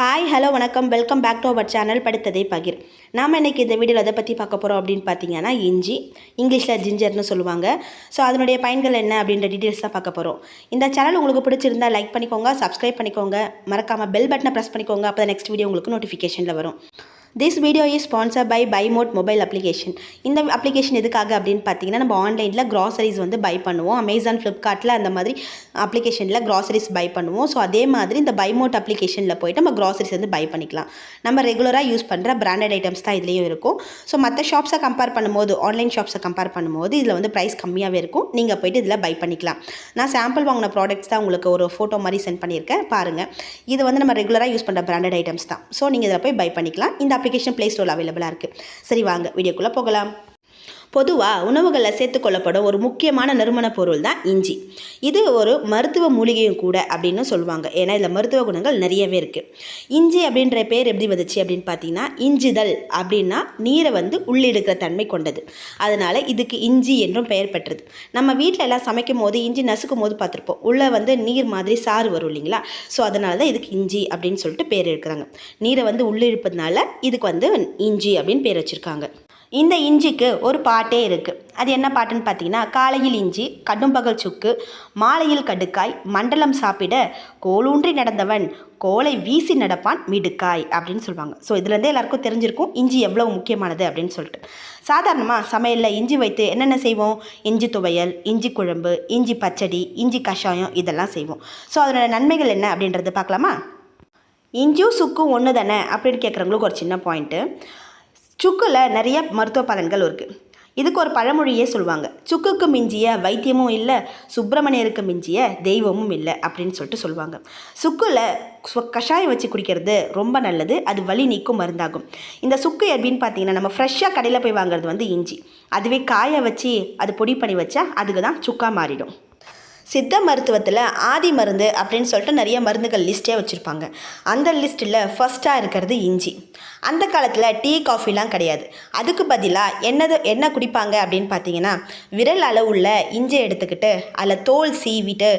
Hi hello வணக்கம். Welcome back to our channel படித்ததை பகிர். நாம் இன்றைக்கி இந்த வீடியோவில் எதை பற்றி பார்க்க போகிறோம் அப்படின்னு பார்த்தீங்கன்னா இஞ்சி இங்கிலீஷில் ஜிஞ்சர்னு சொல்லுவாங்க. ஸோ அதனுடைய பயன்கள் என்ன அப்படின்ற டீட்டெயில்ஸ் தான் பார்க்க போகிறோம் இந்த சேனல் உங்களுக்கு பிடிச்சிருந்தா லைக் பண்ணிக்கோங்க சப்ஸ்கிரைப் பண்ணிக்கோங்க. மறக்காமல் பெல் பட்டனை ப்ரெஸ் பண்ணிக்கோங்க. அப்போ நெக்ஸ்ட் வீடியோ உங்களுக்கு நோட்டிஃபிகேஷனில் வரும். This video is sponsor by by mod mobile application இந்த அப்ளிகேஷன் எதுக்காக அப்படின்னு பார்த்தீங்கன்னா நம்ம ஆன்லைனில் க்ராசரிஸ் வந்து பை பண்ணுவோம். அமேசான் ஃப்ளிப்கார்ட்டில் அந்த மாதிரி அப்ளிகேஷனில் க்ராசரிஸ் பை பண்ணுவோம். ஸோ அதே மாதிரி இந்த பை மோட் அப்ளிகேஷனில் போய்ட்டு நம்ம க்ராசரிஸ் வந்து பை பண்ணிக்கலாம். நம்ம ரெகுலராக யூஸ் பண்ணுற பிராண்டட் ஐட்டம்ஸ் தான் இதுலேயும் இருக்கும். ஸோ மற்ற ஷாப்ஸை கம்பேர் பண்ணும்போது ஆன்லைன் ஷாப்ஸை கம்பேர் பண்ணும்போது இதில் வந்து ப்ரைஸ் கம்மியாகவே இருக்கும். நீங்கள் போய்ட்டு இதில் பை பண்ணிக்கலாம். நான் சாம்பிள் வாங்கின ப்ராடக்ட்ஸ் தான் உங்களுக்கு ஒரு ஃபோட்டோ மாதிரி சென்ட் பண்ணியிருக்கேன். பாருங்கள் இது வந்து நம்ம ரெகுலராக யூஸ் பண்ணுற பிராண்டட் ஐட்டம்ஸ் தான். ஸோ நீங்கள் இதில் போய் பை பண்ணிக்கலாம். இந்த அப்ளிகேஷன் ப்ளே ஸ்டோரில் அவைலபிளாக இருக்குது சரி வாங்க வீடியோக்குள்ளே போகலாம். பொதுவாக உணவுகளில் சேர்த்துக்கொள்ளப்படும் ஒரு முக்கியமான நறுமணப் பொருள் தான் இஞ்சி. இது ஒரு மருத்துவ மூலிகையும் கூட அப்படின்னு சொல்லுவாங்க. ஏன்னா இதில் மருத்துவ குணங்கள் நிறையவே இருக்குது இஞ்சி அப்படின்ற பேர் எப்படி வந்துச்சு அப்படின்னு பார்த்தீங்கன்னா இஞ்சிதல் அப்படின்னா நீரை வந்து உள்ளிடுக்கிற தன்மை கொண்டது. அதனால் இதுக்கு இஞ்சி என்றும் பெயர் பெற்றது. நம்ம வீட்டில் எல்லாம் சமைக்கும் போது இஞ்சி நசுக்கும் போது பார்த்துருப்போம். உள்ளே வந்து நீர் மாதிரி சாறு வரும் இல்லைங்களா? ஸோ அதனால தான் இதுக்கு இஞ்சி அப்படின்னு சொல்லிட்டு பேர் எடுக்கிறாங்க. நீரை வந்து உள்ளிழுப்பதுனால இதுக்கு வந்து இஞ்சி அப்படின்னு பேர் வச்சுருக்காங்க. இந்த இஞ்சிக்கு ஒரு பாட்டே இருக்குது அது என்ன பாட்டுன்னு பார்த்தீங்கன்னா காலையில் இஞ்சி கடும்பகல் சுக்கு மாலையில் கடுக்காய் மண்டலம் சாப்பிட கோலூன்றி நடந்தவன் கோலை வீசி நடப்பான் மிடுக்காய் அப்படின்னு சொல்லுவாங்க. ஸோ இதுலேருந்தே எல்லாருக்கும் தெரிஞ்சிருக்கும் இஞ்சி எவ்வளோ முக்கியமானது அப்படின்னு சொல்லிட்டு. சாதாரணமாக சமையலில் இஞ்சி வைத்து என்னென்ன செய்வோம்? இஞ்சி துவையல் இஞ்சி குழம்பு இஞ்சி பச்சடி இஞ்சி கஷாயம் இதெல்லாம் செய்வோம். ஸோ அதனோட நன்மைகள் என்ன அப்படின்றது பார்க்கலாமா? இஞ்சியும் சுக்கும் ஒன்று தானே அப்படின்னு கேட்குறவங்களுக்கு ஒரு சின்ன பாயிண்ட்டு சுக்கில் நிறைய மருத்துவ பலன்கள் இருக்குது இதுக்கு ஒரு பழமொழியே சொல்லுவாங்க. சுக்குக்கு மிஞ்சிய வைத்தியமும் இல்லை சுப்பிரமணியருக்கு மிஞ்சிய தெய்வமும் இல்லை அப்படின்னு சொல்லிட்டு சொல்லுவாங்க. சுக்கில் கஷாயம் வச்சு குடிக்கிறது ரொம்ப நல்லது. அது வலி நீக்கும் மருந்தாகும். இந்த சுக்கு எப்படின்னு பார்த்தீங்கன்னா நம்ம ஃப்ரெஷ்ஷாக கடையில் போய் வாங்குறது வந்து இஞ்சி. அதுவே காய வச்சு அது பொடி பண்ணி வச்சா அதுக்கு தான் சுக்கா மாறிடும். சித்த மருத்துவத்தில் ஆதி மருந்து அப்படின்னு சொல்லிட்டு நிறைய மருந்துகள் லிஸ்ட்டே வச்சுருப்பாங்க. அந்த லிஸ்ட்டில் ஃபஸ்ட்டாக இருக்கிறது இஞ்சி. அந்த காலத்தில் டீ காஃபிலாம் கிடையாது. அதுக்கு பதிலாக என்னது என்ன குடிப்பாங்க அப்படின்னு பார்த்தீங்கன்னா விரல் அளவுள்ள இஞ்சி எடுத்துக்கிட்டு அதில் தோல் சீவிட்டு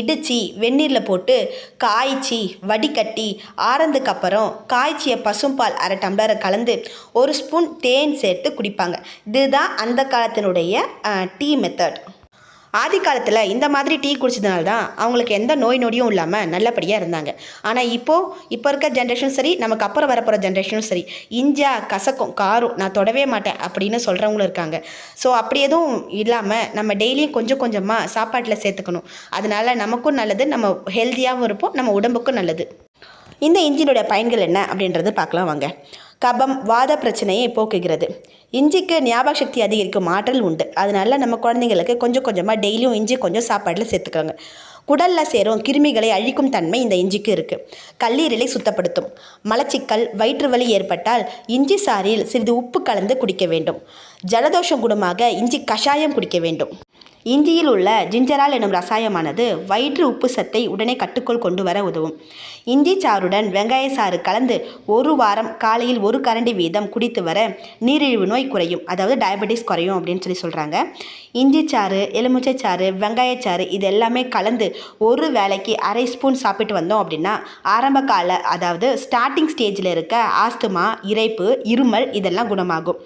இடித்து வெந்நீரில் போட்டு காய்ச்சி வடிகட்டி ஆறதுக்கு அப்புறம் காய்ச்சிய பசும்பால் அரை டம்ளரை கலந்து ஒரு ஸ்பூன் தேன் சேர்த்து குடிப்பாங்க. இதுதான் அந்த காலத்தினுடைய டீ மெத்தட் ஆதி காலத்தில் இந்த மாதிரி டீ குடிச்சதுனால தான் அவங்களுக்கு எந்த நோய் நொடியும் இல்லாமல் நல்லபடியாக இருந்தாங்க. ஆனால் இப்போது இப்போ இருக்க ஜென்ரேஷனும் சரி நமக்கு அப்புறம் வரப்போகிற ஜென்ரேஷனும் சரி இஞ்சா கசக்கும் காரும் நான் தொடவே மாட்டேன் அப்படின்னு சொல்கிறவங்களும் இருக்காங்க. ஸோ அப்படி எதுவும் இல்லாமல் நம்ம டெய்லியும் கொஞ்சம் கொஞ்சமாக சாப்பாட்டில் சேர்த்துக்கணும். அதனால நமக்கும் நல்லது நம்ம ஹெல்த்தியாகவும் இருப்போம் நம்ம உடம்புக்கும் நல்லது. இந்த இன்ஜினுடைய பயன்கள் என்ன அப்படின்றது பார்க்கலாம் வாங்க. கபம் வாத பிரச்சனையை போக்குகிறது. இஞ்சிக்கு ஞாபக சக்தி அதிகரிக்கும் ஆற்றல் உண்டு. அதனால நம்ம குழந்தைங்களுக்கு கொஞ்சம் கொஞ்சமாக டெய்லியும் இஞ்சி கொஞ்சம் சாப்பாட்டில் சேர்த்துக்கோங்க. குடலில் சேரும் கிருமிகளை அழிக்கும் தன்மை இந்த இஞ்சிக்கு இருக்குது கல்லீரலை சுத்தப்படுத்தும். மலச்சிக்கல் வயிற்று வலி ஏற்பட்டால் இஞ்சி சாரியில் சிறிது உப்பு கலந்து குடிக்க வேண்டும். ஜலதோஷம் குணமாக இஞ்சி கஷாயம் குடிக்க வேண்டும். இஞ்சியில் உள்ள ஜிஞ்சரால் எனும் ரசாயமானது வயிற்று உப்பு சத்தை உடனே கட்டுக்குள் கொண்டு வர உதவும். இஞ்சி சாறுடன் வெங்காய சாறு கலந்து ஒரு வாரம் காலையில் ஒரு கரண்டி வீதம் குடித்து வர நீரிழிவு நோய் குறையும். அதாவது டயபெட்டிஸ் குறையும் அப்படின்னு சொல்லி சொல்கிறாங்க இஞ்சி சாறு எலுமிச்சை சாறு வெங்காயச்சாறு இது எல்லாமே கலந்து ஒரு வேளைக்கு அரை ஸ்பூன் சாப்பிட்டு வந்தோம் அப்படின்னா ஆரம்ப கால அதாவது ஸ்டார்டிங் ஸ்டேஜில் இருக்க ஆஸ்துமா இறைப்பு இருமல் இதெல்லாம் குணமாகும்.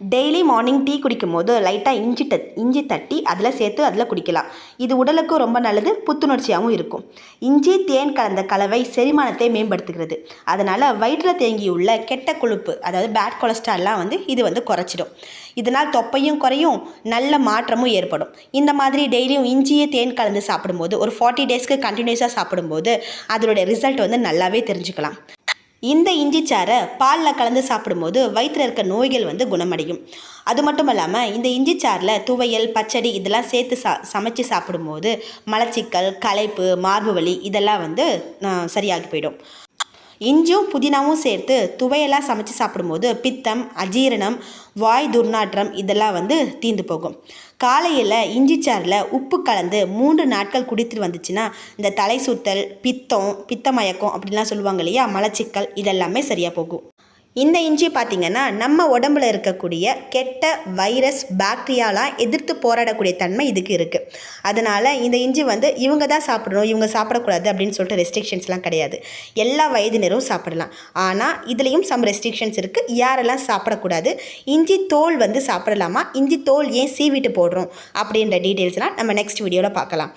டெய்லி மார்னிங் டீ குடிக்கும் போது லைட்டாக இஞ்சி ட இஞ்சி தட்டி அதில் சேர்த்து அதில் குடிக்கலாம். இது உடலுக்கும் ரொம்ப நல்லது புத்துணர்ச்சியாகவும் இருக்கும். இஞ்சி தேன் கலந்த கலவை செரிமானத்தை மேம்படுத்துகிறது. அதனால் வயிற்றில் தேங்கியுள்ள கெட்ட கொழுப்பு அதாவது பேட் கொலஸ்ட்ரால்லாம் வந்து இது வந்து குறைச்சிடும். இதனால் தொப்பையும் குறையும் நல்ல மாற்றமும் ஏற்படும். இந்த மாதிரி டெய்லியும் இஞ்சியே தேன் கலந்து சாப்பிடும்போது ஒரு ஃபார்ட்டி டேஸ்க்கு கண்டினியூஸாக சாப்பிடும்போது அதனுடைய ரிசல்ட் வந்து நல்லாவே தெரிஞ்சுக்கலாம். இந்த இஞ்சி சாறை பாலில் கலந்து சாப்பிடும்போது வயிற்றில் இருக்க நோய்கள் வந்து குணமடையும். அது மட்டும் இல்லாமல் இந்த இஞ்சி சாறில் துவையல் பச்சடி இதெல்லாம் சேர்த்து சா சமைச்சு சாப்பிடும்போது மலச்சிக்கல் களைப்பு மார்பு வலி இதெல்லாம் வந்து சரியாகி போயிடும். இஞ்சும் புதினாவும் சேர்த்து துவையெல்லாம் சமைச்சு சாப்பிடும்போது பித்தம் அஜீரணம் வாய் துர்நாற்றம் இதெல்லாம் வந்து தீந்து போகும். காலையில் இஞ்சி சாறில் உப்பு கலந்து மூன்று நாட்கள் குடித்துட்டு வந்துச்சுன்னா இந்த தலை சுத்தல் பித்தம் பித்த மயக்கம் அப்படிலாம் சொல்லுவாங்க இல்லையா? மலச்சிக்கல் இதெல்லாமே சரியாக போகும். இந்த இஞ்சி பார்த்திங்கன்னா நம்ம உடம்புல இருக்கக்கூடிய கெட்ட வைரஸ் பாக்டீரியாலாம் எதிர்த்து போராடக்கூடிய தன்மை இதுக்கு இருக்குது அதனால் இந்த இஞ்சி வந்து இவங்க தான் சாப்பிடணும் இவங்க சாப்பிடக்கூடாது அப்படின்னு சொல்லிட்டு ரெஸ்ட்ரிக்ஷன்ஸ்லாம் கிடையாது. எல்லா வயதினரும் சாப்பிடலாம். ஆனால் இதுலேயும் சம் ரெஸ்ட்ரிக்ஷன்ஸ் இருக்குது யாரெல்லாம் சாப்பிடக்கூடாது? இஞ்சி தோல் வந்து சாப்பிடலாமா? இஞ்சி தோல் ஏன் சீவிட்டு போடுறோம்? அப்படின்ற டீட்டெயில்ஸ்லாம் நம்ம நெக்ஸ்ட் வீடியோவில் பார்க்கலாம்.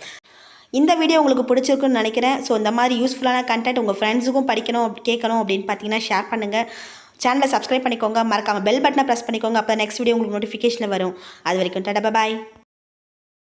இந்த வீடியோ உங்களுக்கு பிடிச்சிருக்குன்னு நினைக்கிறேன். ஸோ இந்த மாதிரி யூஸ்ஃபுல்லான கண்டென்ட் உங்கள் ஃப்ரெண்ட்ஸுக்கும் படிக்கணும் கேட்கணும் அப்படின்னு பார்த்தீங்கன்னா ஷேர் பண்ணுங்கள் சேனலை சப்ஸ்கிரைப் பண்ணிக்கோங்க. மறக்காமல் பெல் பட்டனை ப்ரெஸ் பண்ணிக்கோங்க. அப்போ நெக்ஸ்ட் வீடியோ உங்களுக்கு நோட்டிஃபிகேஷன் வரும். அது வரைக்கும் டாடா பாய்